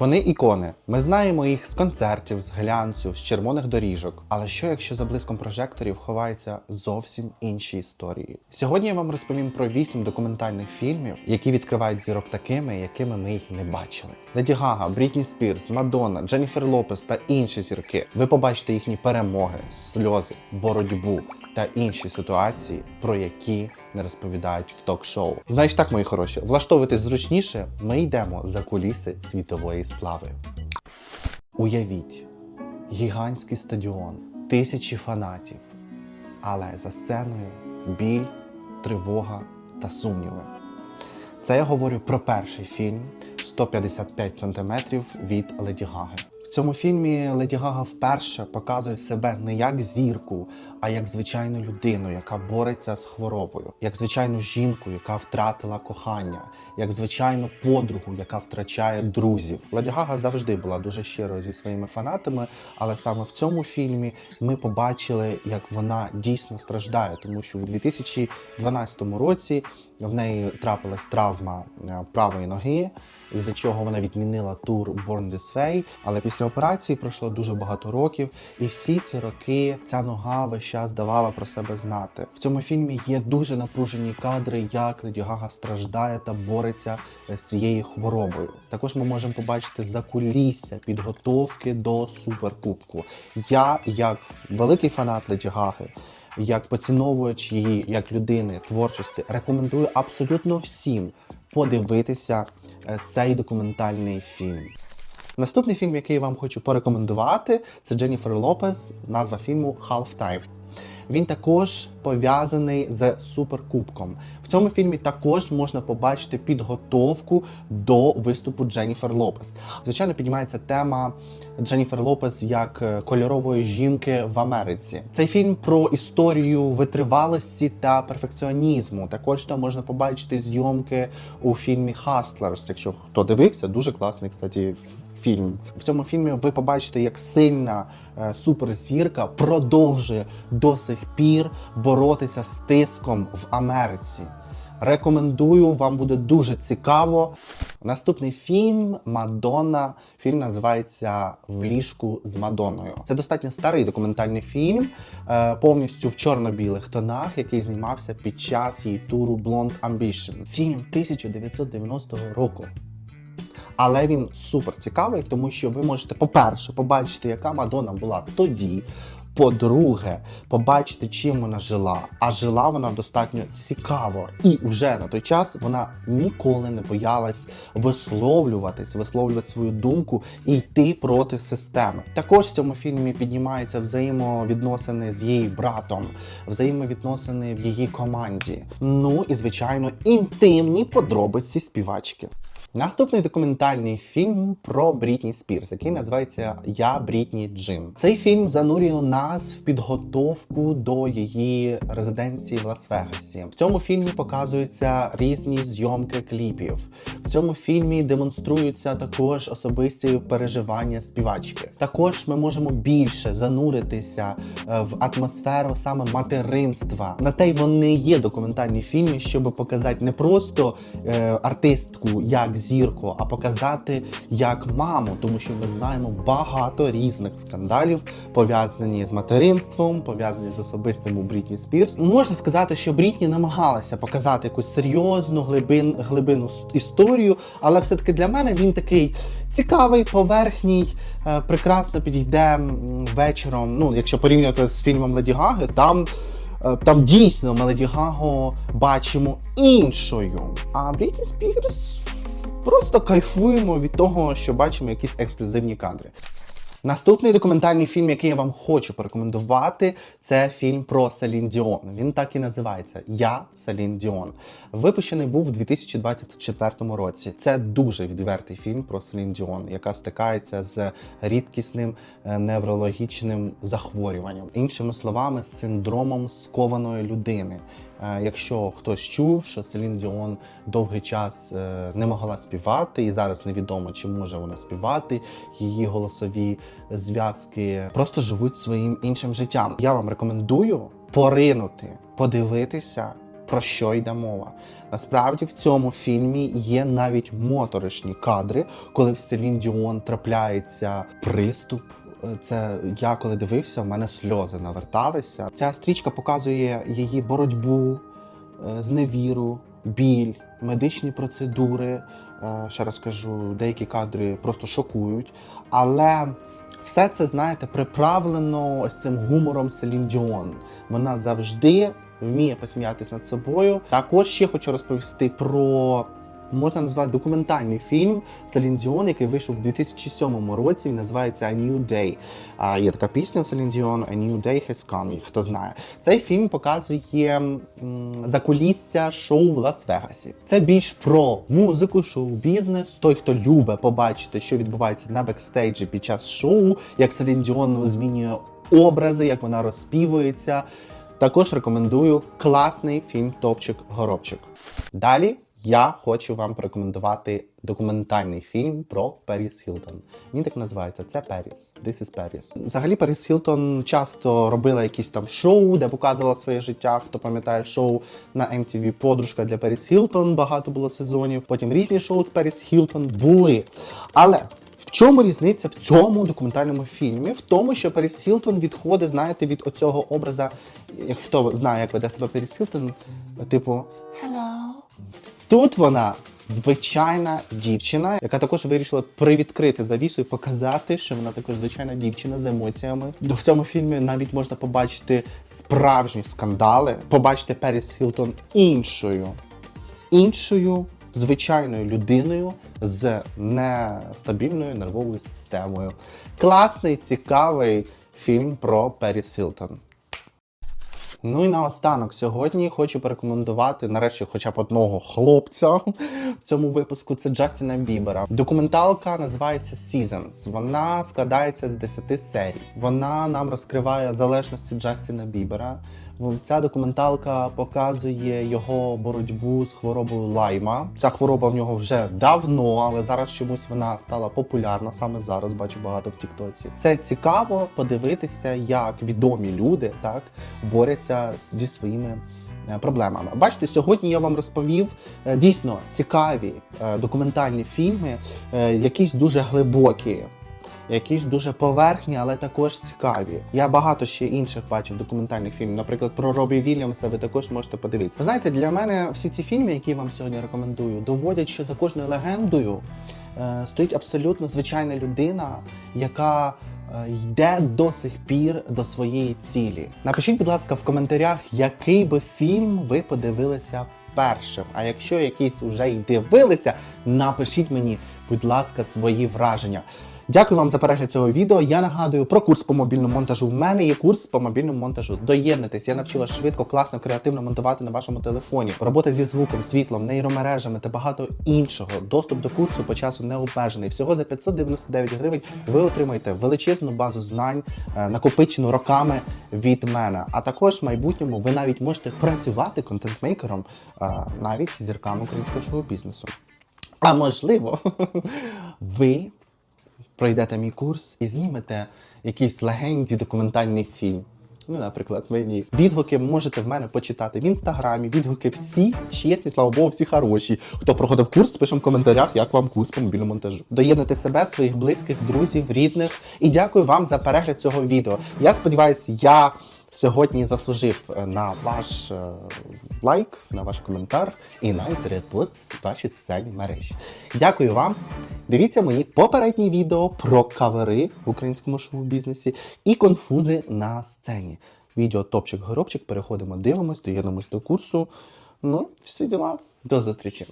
Вони ікони. Ми знаємо їх з концертів, з глянцю, з червоних доріжок. Але що якщо за блиском прожекторів ховаються зовсім інші історії? Сьогодні я вам розповім про вісім документальних фільмів, які відкривають зірок такими, якими ми їх не бачили. Леді Гага, Брітні Спірс, Мадонна, Дженніфер Лопес та інші зірки. Ви побачите їхні перемоги, сльози, боротьбу та інші ситуації, про які не розповідають в ток-шоу. Знаєш так, мої хороші, влаштовуйтесь зручніше. Ми йдемо за куліси світової слави. Уявіть, гігантський стадіон, тисячі фанатів, але за сценою біль, тривога та сумніви. Це я говорю про перший фільм 155 сантиметрів від Леді Гаги. В цьому фільмі Леді Гага вперше показує себе не як зірку, а як звичайну людину, яка бореться з хворобою, як звичайну жінку, яка втратила кохання, як звичайну подругу, яка втрачає друзів. Леді Гага завжди була дуже щирою зі своїми фанатами, але саме в цьому фільмі ми побачили, як вона дійсно страждає, тому що в 2012 році в неї трапилась травма е, правої ноги, із-за чого вона відмінила тур Born This Way. Але після операції пройшло дуже багато років, і всі ці роки ця нога весь час давала про себе знати. В цьому фільмі є дуже напружені кадри, як Леді Гага страждає та бореться з цією хворобою. Також ми можемо побачити закулісся підготовки до суперкубку. Я, як великий фанат Леді Гаги, як поціновувач її як людини творчості, рекомендую абсолютно всім подивитися е, цей документальний фільм. Наступний фільм, який я вам хочу порекомендувати, це Дженніфер Лопес, назва фільму Half Time. Він також пов'язаний з суперкубком. В цьому фільмі також можна побачити підготовку до виступу Дженніфер Лопес. Звичайно, піднімається тема Дженніфер Лопес як е, кольорової жінки в Америці. Цей фільм про історію витривалості та перфекціонізму. Також там можна побачити зйомки у фільмі Hustlers. Якщо хто дивився, дуже класний, кстати, фільм. В цьому фільмі ви побачите, як сильна е, суперзірка продовжує до сих пір боротися з тиском в Америці. Рекомендую, вам буде дуже цікаво. Наступний фільм Мадонна. Фільм називається В ліжку з Мадонною. Це достатньо старий документальний фільм, е, повністю в чорно-білих тонах, який знімався під час її туру Blonde Ambition. Фільм 1990 року. Але він супер цікавий, тому що ви можете, по-перше, побачити, яка Мадонна була тоді. По-друге, побачити, чим вона жила. А жила вона достатньо цікаво. І вже на той час вона ніколи не боялась висловлюватись, висловлювати свою думку і йти проти системи. Також в цьому фільмі піднімаються взаємовідносини з її братом, взаємовідносини в її команді. Ну і звичайно, інтимні подробиці співачки. Наступний документальний фільм про Брітні Спірс, який називається Я Брітні Джим. Цей фільм занурює нас в підготовку до її резиденції в Лас-Вегасі. В цьому фільмі показуються різні зйомки кліпів. Цьому фільмі демонструються також особисті переживання співачки. Також ми можемо більше зануритися е, в атмосферу саме материнства. На те й вони є документальні фільми, щоб показати не просто е, артистку як зірку, а показати як маму, тому що ми знаємо багато різних скандалів пов'язані з материнством, пов'язані з особистим у Брітні Спірс. Можна сказати, що Брітні намагалася показати якусь серйозну глибин, глибину с- історію, але все-таки для мене він такий цікавий, поверхній, е, прекрасно підійде вечором. Ну, якщо порівнювати з фільмом Леді Гаги, там. е, Там дійсно ми Леді Гагу бачимо іншою. А Брітні Спірс просто кайфуємо від того, що бачимо якісь ексклюзивні кадри. Наступний документальний фільм, який я вам хочу порекомендувати, це фільм про Селін Діон. Він так і називається Я Селін Діон. Випущений був у 2024 році. Це дуже відвертий фільм про Селін Діон, яка стикається з рідкісним е, неврологічним захворюванням, іншими словами, синдромом скованої людини. Е, Якщо хтось чув, що Селін Діон довгий час е, не могла співати, і зараз невідомо, чи може вона співати, її голосові зв'язки просто живуть своїм іншим життям. Я вам рекомендую поринути, подивитися. Про що йде мова? Насправді в цьому фільмі є навіть моторошні кадри, коли в Селін Діон трапляється приступ. Це я коли дивився, в мене сльози наверталися. Ця стрічка показує її боротьбу, е, зневіру, біль, медичні процедури. Е, Ще раз кажу, деякі кадри просто шокують. Але все це, знаєте, приправлено ось цим гумором Селін Діон. Вона завжди вміє посміятись над собою. Також ще хочу розповісти про. Можна назвати документальний фільм Селін Діон, який вийшов у 2007 році. Він називається A New Day. А є така пісня у Селін Діон A New Day Has Come, хто знає. Цей фільм показує закулісся шоу в Лас-Вегасі. Це більш про музику, шоу-бізнес. Той, хто любить побачити, що відбувається на бекстейджі під час шоу, як Селін Діон змінює образи, як вона розспівується. Також рекомендую класний фільм Топчик Горобчик. Далі я хочу вам порекомендувати документальний фільм про Періс Хілтон. Він так називається це Періс. This is Paris. Взагалі, Періс Хілтон часто робила якісь там шоу, де показувала своє життя. Хто пам'ятає шоу на MTV Подружка для Періс Хілтон. Багато було сезонів. Потім різні шоу з Періс Хілтон були. Але в чому різниця в цьому документальному фільмі? В тому, що Періс Хілтон відходить, знаєте, від оцього образа, хто знає, як веде себе Періс Хілтон, типу Hello. Тут вона звичайна дівчина, яка також вирішила привідкрити завісу і показати, що вона також звичайна дівчина з емоціями. В цьому фільмі навіть можна побачити справжні скандали, побачити Періс Хілтон іншою іншою звичайною людиною з нестабільною нервовою системою. Класний, цікавий фільм про Періс Хілтон. Ну і наостанок сьогодні хочу порекомендувати нарешті хоча б одного хлопця в цьому випуску. Це Джастіна Бібера. Документалка називається Seasons. Вона складається з 10 серій. Вона нам розкриває залежності Джастіна Бібера. Ця документалка показує його боротьбу з хворобою лайма. Ця хвороба в нього вже давно, але зараз чомусь вона стала популярна саме зараз. Бачу багато в Тіктоці. Це цікаво подивитися, як відомі люди так борються зі своїми. е, Проблемами. Бачите, сьогодні я вам розповів е, дійсно цікаві е, документальні фільми, якісь дуже глибокі, якісь дуже поверхні, але також цікаві. Я багато ще інших бачив документальних фільмів. Наприклад, про Робі Вільямса ви також можете подивитися. Ви знаєте, для мене всі ці фільми, які вам сьогодні рекомендую, доводять, що за кожною легендою е, стоїть абсолютно звичайна людина, яка е, йде до сих пір до своєї цілі. Напишіть, будь ласка, в коментарях, який би фільм ви подивилися першим. А якщо якийсь вже й дивилися, напишіть мені, будь ласка, свої враження. Дякую вам за перегляд цього відео. Я нагадую про курс по мобільному монтажу. В мене є курс по мобільному монтажу. Доєднуйтесь, я навчила швидко, класно, креативно монтувати на вашому телефоні. Робота зі звуком, світлом, нейромережами та багато іншого. Доступ до курсу по часу не обмежений. Всього за 599 гривень ви отримаєте величезну базу знань, е, накопичену роками від мене. А також в майбутньому ви навіть можете працювати контент-мейкером, е, навіть зірками українського шоу-бізнесу. А можливо, ви пройдете мій курс і знімете якийсь легенді документальний фільм. Ну, наприклад, мені відгуки можете в мене почитати в інстаграмі. Відгуки всі чесні, слава Богу, всі хороші. Хто проходив курс, пишемо в коментарях, як вам курс по мобільному монтажу. Доєднуйте себе, своїх близьких, друзів, рідних. І дякую вам за перегляд цього відео. Я сподіваюся, я сьогодні заслужив е, на ваш е, лайк, на ваш коментар і навіть ретпост в вашій соціальній мережі. Дякую вам. Дивіться мої попередні відео про кавери в українському шоу-бізнесі і конфузи на сцені. Відео топчик горобчик. Переходимо, дивимось, доєднуємось до курсу. Ну, всі діла. До зустрічі.